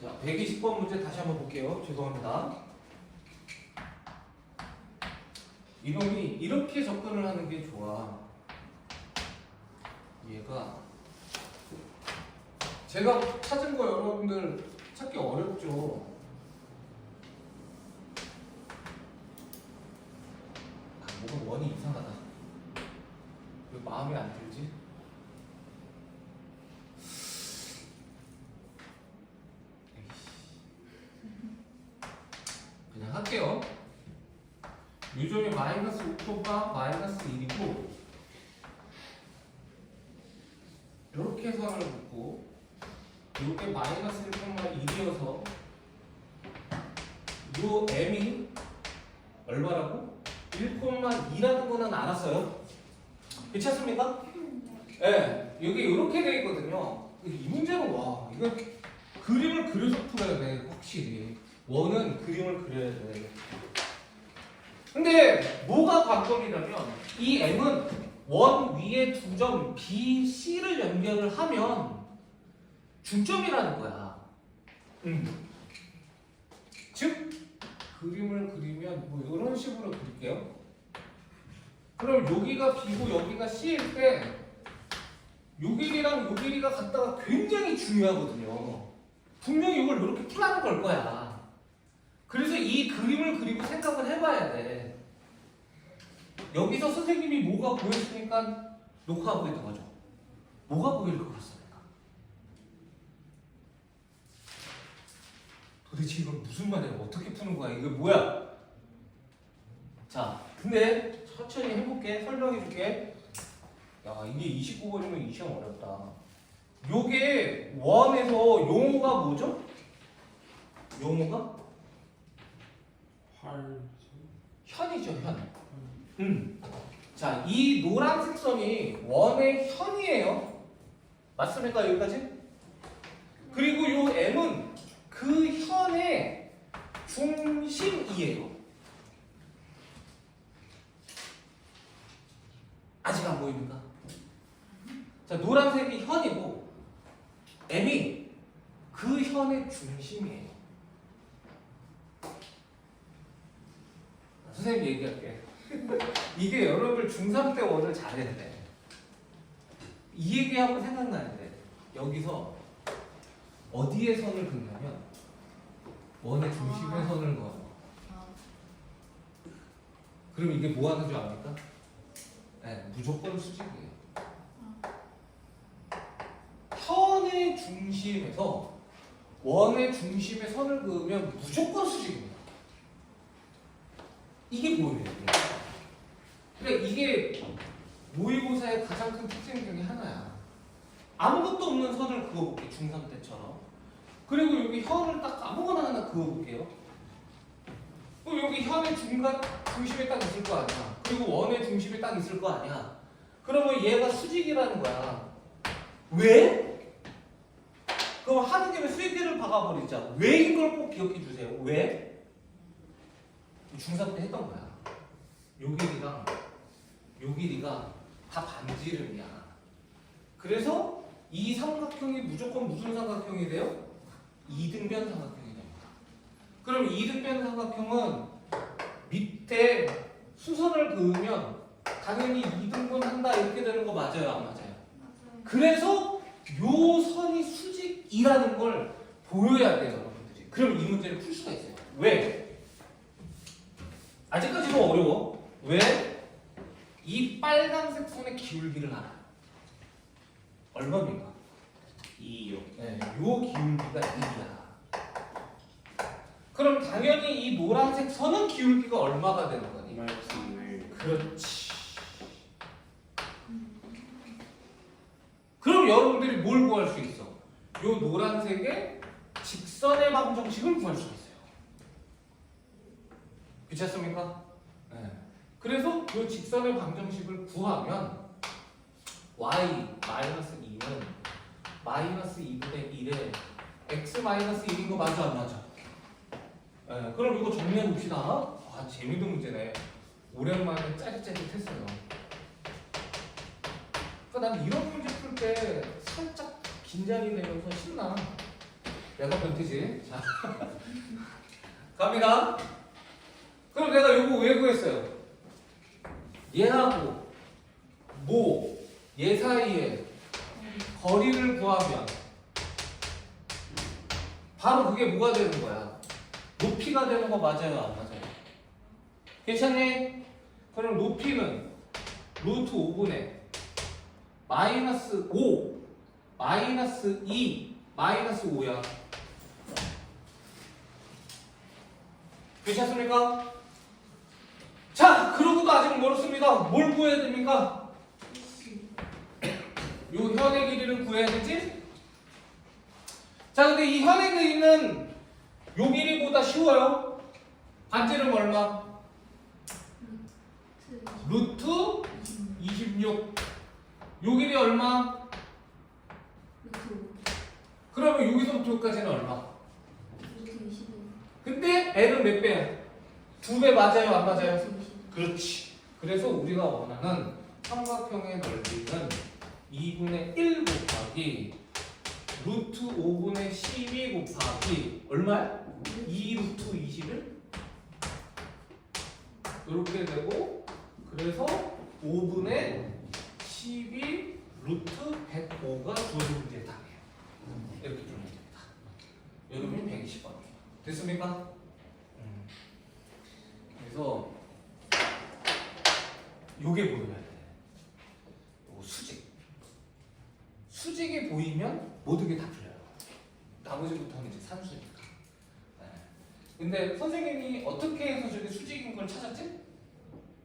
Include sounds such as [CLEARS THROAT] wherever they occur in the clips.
자, 120번 문제 다시 한번 볼게요. 죄송합니다. 이놈이 이렇게 접근을 하는 게 좋아. 얘가 제가 찾은 거 여러분들 찾기 어렵죠. 아, 뭔가 원이 이상하다. 왜 마음에 안 들지? 그냥 할게요. 유점이 마이너스 5%가 마이너스 1이고 이렇게 선을 긋고 이게 마이너스 1,1이어서 요 m이 얼마라고? 1,2라는 거는 알았어요. 괜찮습니까? 예, 여기 이렇게 돼 있거든요. 이 문제는 와, 이거 그림을 그려서 풀어야 돼, 확실히. 원은 그림을 그려야 돼. 근데 뭐가 관건이냐면 이 m은 원 위에 두 점 B, C를 연결을 하면 중점이라는 거야. 음. 즉 그림을 그리면 뭐 이런 식으로 그릴게요. 그럼 여기가 B고 여기가 C일 때 요 길이랑 요 길이가 같다가 굉장히 중요하거든요. 분명히 이걸 이렇게 풀라는 걸 거야. 그래서 이 그림을 그리고 생각을 해봐야 돼. 여기서 선생님이 뭐가 보였으니까 녹화하고 있는 거죠. 뭐가 것 같습니까? 도대체 이건 무슨 말이야? 어떻게 푸는 거야? 이거 뭐야? 자, 근데 천천히 해볼게. 설명해줄게. 야, 이게 29번이면 이 시험 어렵다. 요게 원에서 용어가 뭐죠? 용어가? 활 현이죠, 현. 음. 자, 이 노란색 선이 원의 현이에요. 맞습니까, 여기까지? 그리고 요 M은 그 현의 중심이에요. 아직 안 보입니까? 자, 노란색이 현이고 M이 그 현의 중심이에요. 선생님 얘기할게. 이게 여러분들 중3 때 원을 잘했네. 이 얘기 하면 생각나는데 여기서 어디에 선을 긋냐면 원의 중심에 선을 그어. 그럼 이게 뭐 하는 줄 압니까? 네, 무조건 수직이에요. 현의 중심에서 원의 중심에 선을 그으면 무조건 수직입니다. 이게 뭐예요? 이게? 그러니까 이게 모의고사의 가장 큰 특징 중에 하나야. 아무것도 없는 선을 그어볼게 중3 때처럼. 그리고 여기 현을 딱 아무거나 하나 그어볼게요. 그럼 여기 현의 중간 중심에 딱 있을 거 아니야. 그리고 원의 중심에 딱 있을 거 아니야. 그러면 얘가 수직이라는 거야. 왜? 그럼 김에 수직계를 박아버리자. 왜인 걸꼭 기억해 주세요. 왜? 중3 때 했던 거야. 요 길이랑 요 길이가 다 반지름이야. 그래서 이 삼각형이 무조건 무슨 삼각형이 돼요? 이등변 삼각형이 됩니다. 그럼 이등변 삼각형은 밑에 수선을 그으면 당연히 이등분 한다 이렇게 되는 거 맞아요, 안 맞아요? 그래서 요 선이 수직이라는 걸 보여야 돼요, 여러분들이. 그럼 이 문제를 풀 수가 있어요. 왜? 아직까지도 어려워. 왜? 이 빨간색 선의 기울기를 알아. 얼마입니까? 2요 네, 요 기울기가 1이야. 그럼 당연히 이 노란색 선은 기울기가 얼마가 되는 거니? 1 그렇지. 그럼 여러분들이 뭘 구할 수 있어? 요 노란색의 직선의 방정식을 구할 수 있어 않습니까? 네. 그래서 요 직선의 방정식을 구하면 y 마이너스 2는 마이너스 2분의 1에 x 마이너스 1인 거 맞아 안 맞아? 네, 그럼 이거 정리해 봅시다. 아 재미있는 문제네. 오랜만에 짜릿짜릿했어요. 그러니까 난 이런 문제 풀 때 살짝 긴장이 되면서 신나. 내가 변태지. 자. [LAUGHS] 갑니다. 그럼 내가 요거 왜 구했어요? 얘하고 뭐, 얘 사이에 거리를 구하면 바로 그게 뭐가 되는 거야? 높이가 되는 거 맞아요? 안 맞아요? 괜찮니? 그럼 높이는 루트 5분의 마이너스 5 마이너스 2 마이너스 5야 괜찮습니까? 멀었습니다 뭘 구해야 됩니까? 요 현의 길이를 구해야 되지? 자 근데 이 현의 길이는 요 길이보다 쉬워요 반지름 얼마? 루트 26 요 길이 얼마? 그러면 여기서부터 여기까지는 얼마? 근데 L은 몇 배야? 두 배 맞아요 안 맞아요? 그렇지 그래서 우리가 원하는 삼각형의 넓이는 2분의 1 곱하기 루트 5분의 12 곱하기 얼마야? 2 루트 21 이렇게 되고 그래서 5분의 12 루트 105가 주어진 문제의 답이에요 이렇게 풀면 됩니다 여러분이 120번이에요 됐습니까? 음. 그래서 요게 보여야 돼 요거 수직 수직이 보이면 모든 게 다 풀려요 나머지부터는 이제 산수니까 네. 근데 선생님이 어떻게 해서 저게 수직인 걸 찾았지?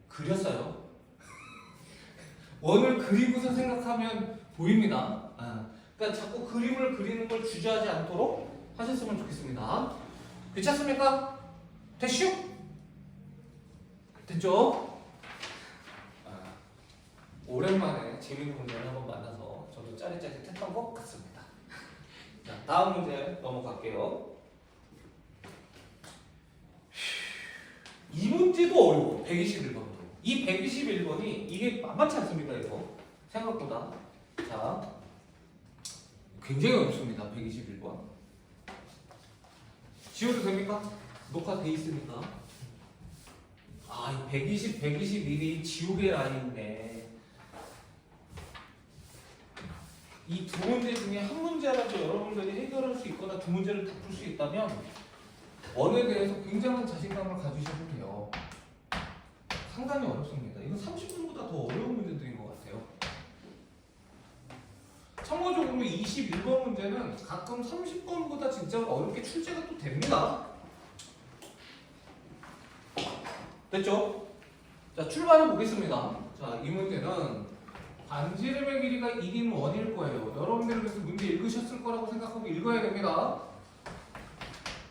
그렸어요. [LAUGHS] 원을 그리고서 생각하면 보입니다. 아, 그러니까 자꾸 그림을 그리는 걸 주저하지 않도록 하셨으면 좋겠습니다. 괜찮습니까? 됐슈? 됐죠? 아, 오랜만에 재밌는 문제를 한번 만나서 저도 짜릿짜릿했던 것 같습니다. 자, 다음 문제 넘어갈게요. 이 문제도 어려워. 121번도. 이 121번이 이게 만만치 않습니다. 이거 생각보다. 자, 굉장히 어렵습니다. 121번. 지워도 됩니까? 녹화돼 있으니까. 아, 이 120, 121이 지우개 라인이네. 이 두 문제 중에 한 문제라도 여러분들이 해결할 수 있거나 두 문제를 다 풀 수 있다면 원에 대해서 굉장한 자신감을 가지셔도 돼요. 상당히 어렵습니다. 이건 30분보다 더 어려운 문제들인 것 같아요. 참고적으로 21번 문제는 가끔 30번보다 진짜 어렵게 출제가 또 됩니다. 됐죠? 자, 출발해 보겠습니다. 자, 이 문제는 반지름의 길이가 1인 원일 거예요. 여러분들 그래서 문제 읽으셨을 거라고 생각하고 읽어야 됩니다.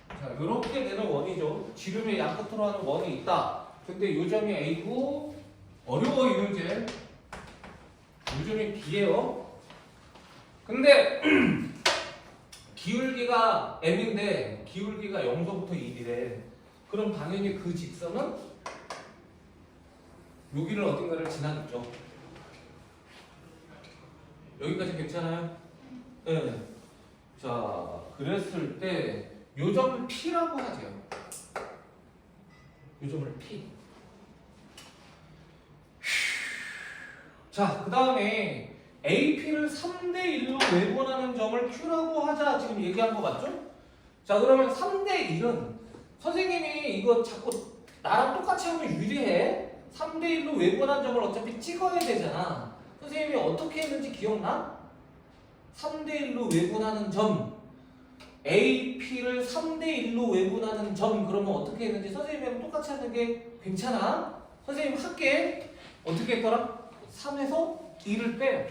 자, 이렇게 되는 원이죠. 지름의 양끝으로 하는 원이 있다. 근데 요점이 A고 어려워 이 문제. 요점이 B예요. 근데 [CLEARS THROAT] 기울기가 M인데 기울기가 0서부터 1이래. 그럼 당연히 그 직선은 여기를 어딘가를 지나겠죠. 여기까지 괜찮아요? 네. 자, 그랬을 때 요점을 P라고 하죠. 요점을 P. 자, 그 다음에 AP를 3대 1로 외분하는 점을 Q라고 하자. 지금 얘기한 거 맞죠? 자, 그러면 3대 1은 선생님이 이거 자꾸 나랑 똑같이 하면 유리해. 3대 1로 외분한 점을 어차피 찍어야 되잖아. 선생님이 어떻게 했는지 기억나? 3대 1로 외분하는 점. AP를 2대 1로 외분하는 점 그러면 어떻게 했는지 선생님이랑 똑같이 하는 게 괜찮아? 선생님 할게 어떻게 했더라? 3에서 2를 빼요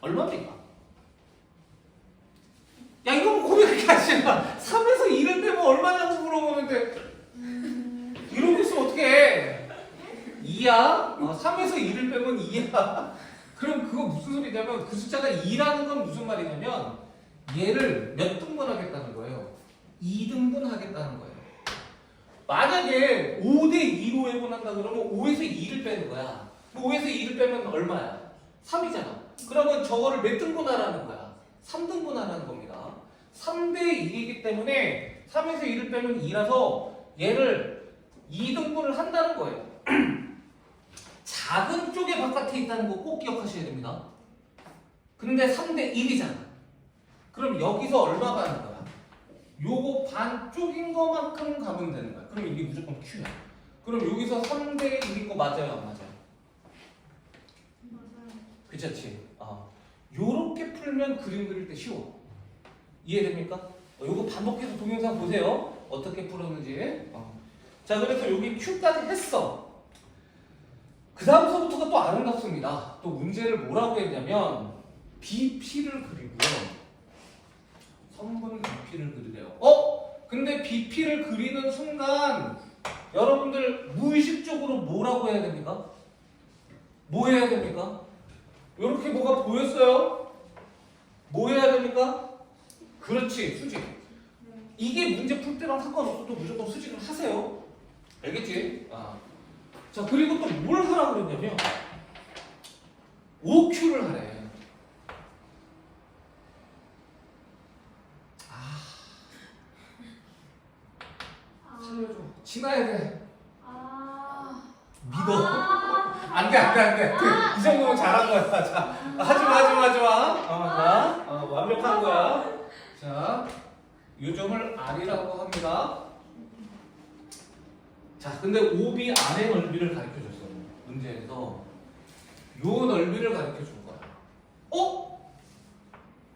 얼마입니까? 야 이건 고백이 아니야 3에서 2를 빼면 얼마냐고 물어보는데 이러고 있으면 어떡해 2야? 어, 3에서 2를 빼면 2야 그럼 그거 무슨 소리냐면 그 숫자가 2라는 건 무슨 말이냐면 얘를 몇 등분 하겠다는 거예요? 2등분 하겠다는 거예요. 만약에 5대 2로 외분한다 그러면 5에서 2를 빼는 거야. 5에서 2를 빼면 얼마야? 3이잖아. 그러면 저거를 몇 등분 하라는 거야? 3등분 하라는 겁니다. 3대 1이기 때문에 3에서 1을 빼면 2라서 얘를 2등분을 한다는 거예요. [CLEARS THROAT] 작은 쪽에 바깥에 있다는 거 꼭 기억하셔야 됩니다. 근데 3대 1이잖아. 그럼 여기서 얼마 가는 거야? 요거 반쪽인 거만큼 가면 되는 거야. 그럼 이게 무조건 Q야. 그럼 여기서 3대 1인 거 맞아요, 안 맞아요? 맞아요. 그렇지. 아, 요렇게 풀면 그림 그릴 때 쉬워. 이해됩니까? 어, 요거 반복해서 동영상 보세요. 어떻게 풀었는지. 어. 자, 그래서 여기 Q까지 했어. 그 다음서부터가 또 아름답습니다. 또 문제를 뭐라고 했냐면 BP를 그리고요. 선분 BP를 그리래요. 어? 근데 BP를 그리는 순간 여러분들 무의식적으로 뭐라고 해야 됩니까? 뭐 해야 됩니까? 이렇게 뭐가 보였어요? 뭐 해야 됩니까? 그렇지, 수직. 이게 문제 풀 때랑 상관없어도 무조건 수직을 하세요. 알겠지? 아. 자, 그리고 또 뭘 하라고 그랬냐면, OQ를 하래. 아. 살려줘. 지나야 돼. 아. 믿어. 아. 안 돼, 안 돼, 안 돼. 그, 이 정도면 잘한 거야. 자, 하지 마, 하지 마, 하지 마. 어, 자, 어, 완벽한 거야. 자, 요 점을 R이라고 합니다. 자, 근데 OB 안의 넓이를 가르쳐 줬어. 문제에서. 요 넓이를 가르쳐 준 거야. 어?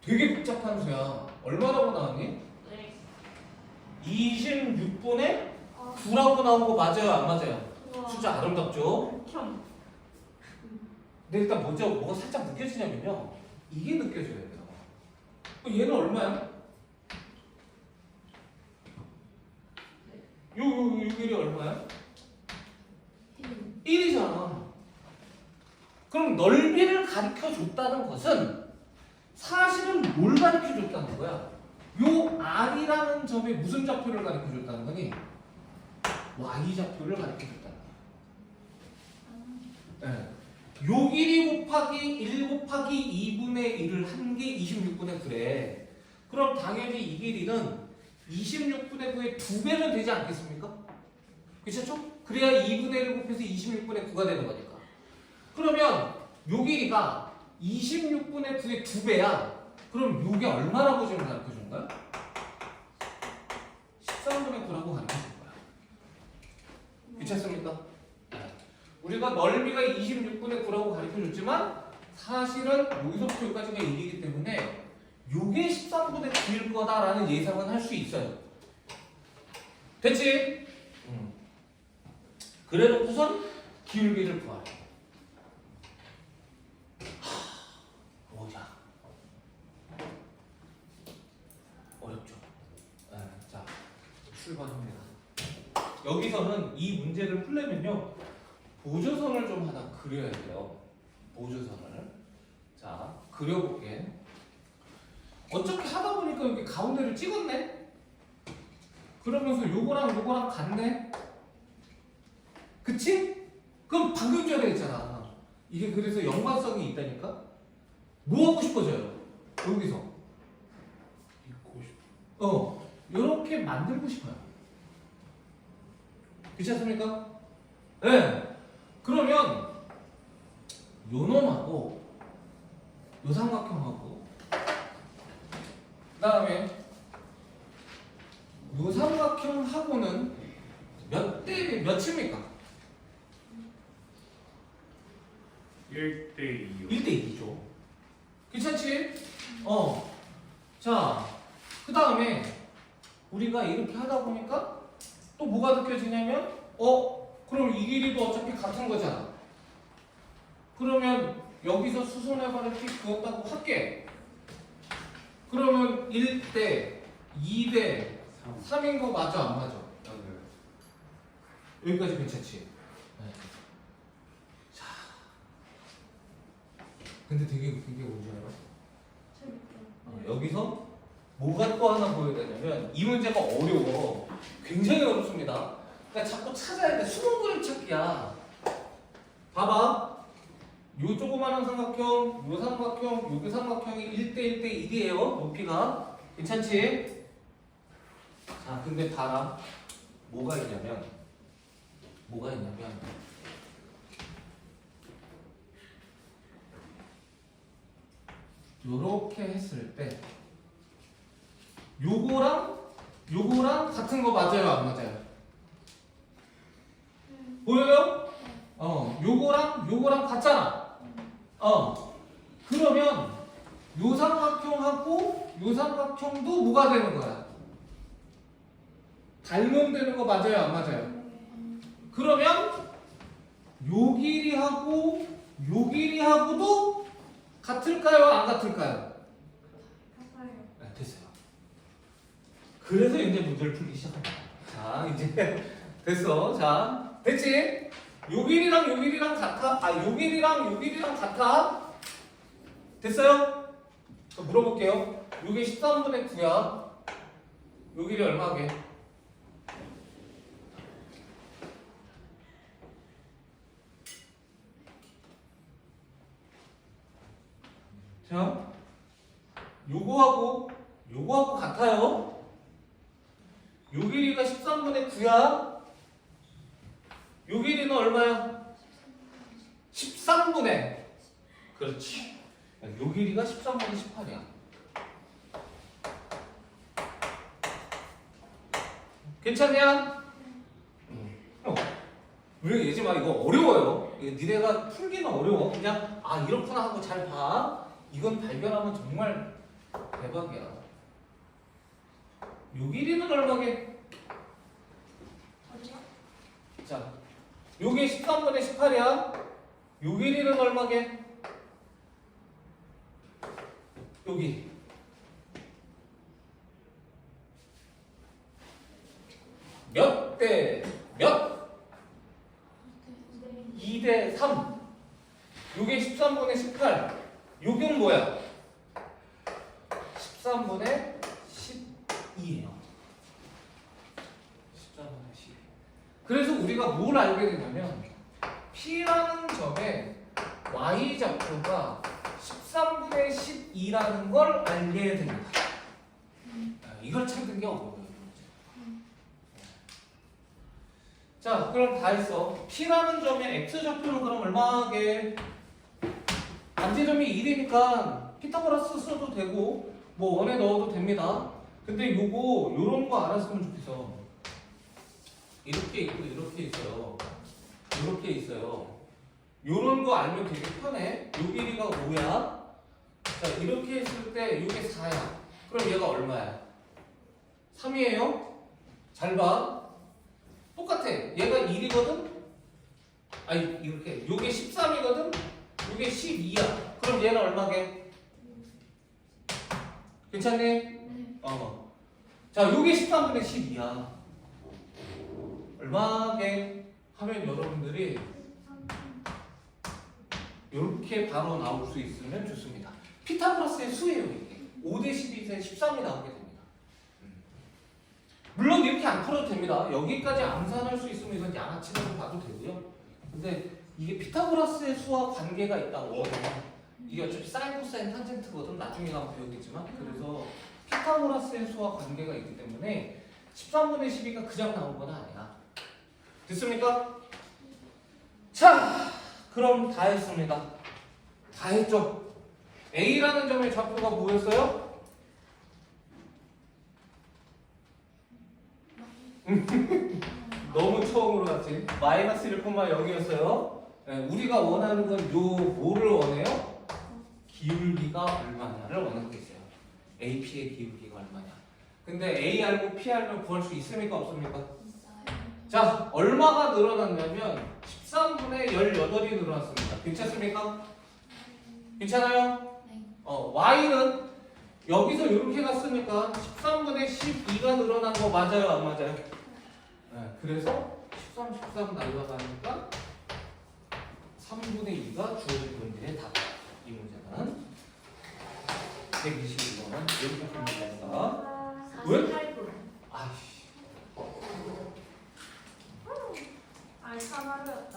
되게 복잡한 수야. 얼마라고 나왔니? 네. 26분의 아. 9라고 나온 거 맞아요? 안 맞아요? 숫자 아름답죠? 형. 근데 일단 먼저 뭐가 살짝 느껴지냐면요. 이게 느껴져야 돼요. 어, 얘는 얼마야? 요, 요, 요, 요 길이 얼마야? 1이잖아. 그럼 넓이를 가르쳐 줬다는 것은 사실은 뭘 가르쳐 줬다는 거야? 요 R이라는 점에 무슨 좌표를 가르쳐 줬다는 거니? Y 좌표를 가르쳐 줬다는 거야. 네. 요 길이 곱하기 1 곱하기 2분의 1을 한 게 26분의 9래. 그럼 당연히 이 길이는 26분의 9의 두 배는 되지 않겠습니까? 그렇죠? 그래야 2분의 1을 곱해서 26분의 9가 되는 거니까. 그러면 요 길이가 26분의 9의 두 배야. 그럼 요게 얼마라고 지금 가르쳐 준 거야? 13분의 9라고 가르쳐 준 거야. 괜찮습니까? 우리가 넓이가 26분의 9라고 가르쳐 줬지만 사실은 여기서부터 여기까지가 1이기 때문에 요게 13분의 9일 거다라는 예상은 할 수 있어요. 됐지? 응. 그래놓고선 기울기를 구하래. 네, 자, 출발합니다. 여기서는 이 문제를 풀려면요. 보조선을 좀 하나 그려야 돼요. 보조선을. 자, 그려볼게. 어차피 하다 보니까 여기 가운데를 찍었네? 그러면서 요거랑 요거랑 같네? 그치? 그럼 방금 전에 했잖아. 이게 그래서 연관성이 있다니까? 뭐 하고 싶어져요? 여기서. 어, 요렇게 만들고 싶어요. 그렇지 않습니까? 네. 그러면 요 놈하고 요 삼각형하고 그 다음에 요 삼각형하고는 몇 대 몇입니까? 1대 2요. 1대 2죠. 괜찮지? 어. 자, 그 다음에 우리가 이렇게 하다 보니까 또 뭐가 느껴지냐면, 어, 그럼 이 길이도 어차피 같은 거잖아. 그러면 여기서 수선해발을 픽 그었다고 할게. 그러면 1대, 2대, 3. 3인 거 맞아, 안 맞아? 맞아요. 여기까지 괜찮지? 네. 자. 근데 되게 웃긴 게 뭔지 알아? 재밌다. 어, 여기서 뭐가 또 하나 보여야 되냐면 이 문제가 어려워. 굉장히 어렵습니다. 그러니까 자꾸 찾아야 돼. 수능 그림 찾기야. 봐봐. 요 조그마한 삼각형, 요 삼각형, 요게 삼각형이 1대 1대 1이에요. 높이가. 괜찮지? 자, 근데 봐라. 뭐가 있냐면, 뭐가 있냐면, 요렇게 했을 때, 요거랑, 요거랑 같은 거 맞아요, 안 맞아요? 보여요? 어, 요거랑 요거랑 같잖아. 어, 그러면 요 삼각형하고 요 삼각형도 뭐가 되는 거야? 닮음되는 거 맞아요, 안 맞아요? 그러면 요 길이하고 요 길이하고도 같을까요, 안 같을까요? 가까요. 네, 됐어요. 그래서 이제 문제를 풀기 시작합니다. 자, 이제 [LAUGHS] 됐어. 자, 됐지? 요 길이랑 요 길이랑 같아? 아, 요 길이랑 요 길이랑 같아? 됐어요? 저 물어볼게요. 요게 13분의 9야. 요 길이 얼마게? 자, 요거하고 요거하고 같아요. 요 길이가 13분의 9야. 요 길이는 얼마야? 13분의 그렇지. 야, 요 길이가 13분의 18이야. 괜찮냐? 어. 왜 예지 마 이거 어려워요. 니네가 풀기는 어려워. 그냥 아 이렇구나 하고 잘 봐. 이건 발견하면 정말 대박이야. 요 길이는 얼마게? 어디요? 자, 요게 13분의 18이야. 요 길이는 얼마게? 여기. 몇 대 몇? 네. 2대 3. 요게 13분의 18. 요건 뭐야? 13분의 12예요. 13분의 12. 그래서 우리가 뭘 알게 되냐면 P라는 점에 Y 좌표가 13분의 12라는 걸 알게 됩니다. 아, 이걸 찾는 게 어려워요. 자, 그럼 다 했어. P라는 점에 X 좌표는 그럼 얼마게? 반지점이 1이니까 피타고라스 써도 되고 뭐 원에 넣어도 됩니다. 근데 요거 요런 거 알았으면 좋겠어. 이렇게 있고 이렇게 있어요. 이렇게 있어요. 요런 거 알면 되게 편해. 요 길이가 5야. 자, 이렇게 했을 때 요게 4야. 그럼 얘가 얼마야? 3이에요? 잘 봐. 똑같아. 얘가 1이거든? 아니, 이렇게. 요게 13이거든? 요게 12야. 그럼 얘는 얼마게? 괜찮니? 네. 어. 자, 요게 13분의 12야. 얼마게 하면 여러분들이 이렇게 바로 나올 수 있으면 좋습니다. 피타고라스의 수예요, 이게. 5대 12에 13이 나오게 됩니다. 음. 물론 이렇게 안 풀어도 됩니다. 여기까지 암산할 수 있으면 양아치라고 봐도 되고요. 근데 이게 피타고라스의 수와 관계가 있다고. 이게 어차피 사인, 코사인, 탄젠트거든. 나중에 가면 배우겠지만. 그래서 피타고라스의 수와 관계가 있기 때문에 13분의 12가 그냥 나온 건 아니야. 됐습니까? 자, 그럼 다 했습니다. 다 했죠? A라는 점의 좌표가 뭐였어요? [LAUGHS] 너무 처음으로 갔지. 마이너스 1,0이었어요. 우리가 원하는 건 요 뭐를 원해요? 기울기가 얼마냐를 원하는 게 있어요. AP의 기울기가 얼마냐. 근데 A 알고 P 알면 구할 수 있습니까? 없습니까? 있어요. 자, 얼마가 늘어났냐면 13분의 18이 늘어났습니다. 괜찮습니까? 괜찮아요? 어, y는 여기서 이렇게 갔으니까 13분의 12가 늘어난 거 맞아요? 안 맞아요? 네, 그래서 13, 13 날라가니까 3분의 2가 주어진 문제의 답. 이 문제는 122번 이렇게 풀문제입니다. 왜? 아이씨. 알사마르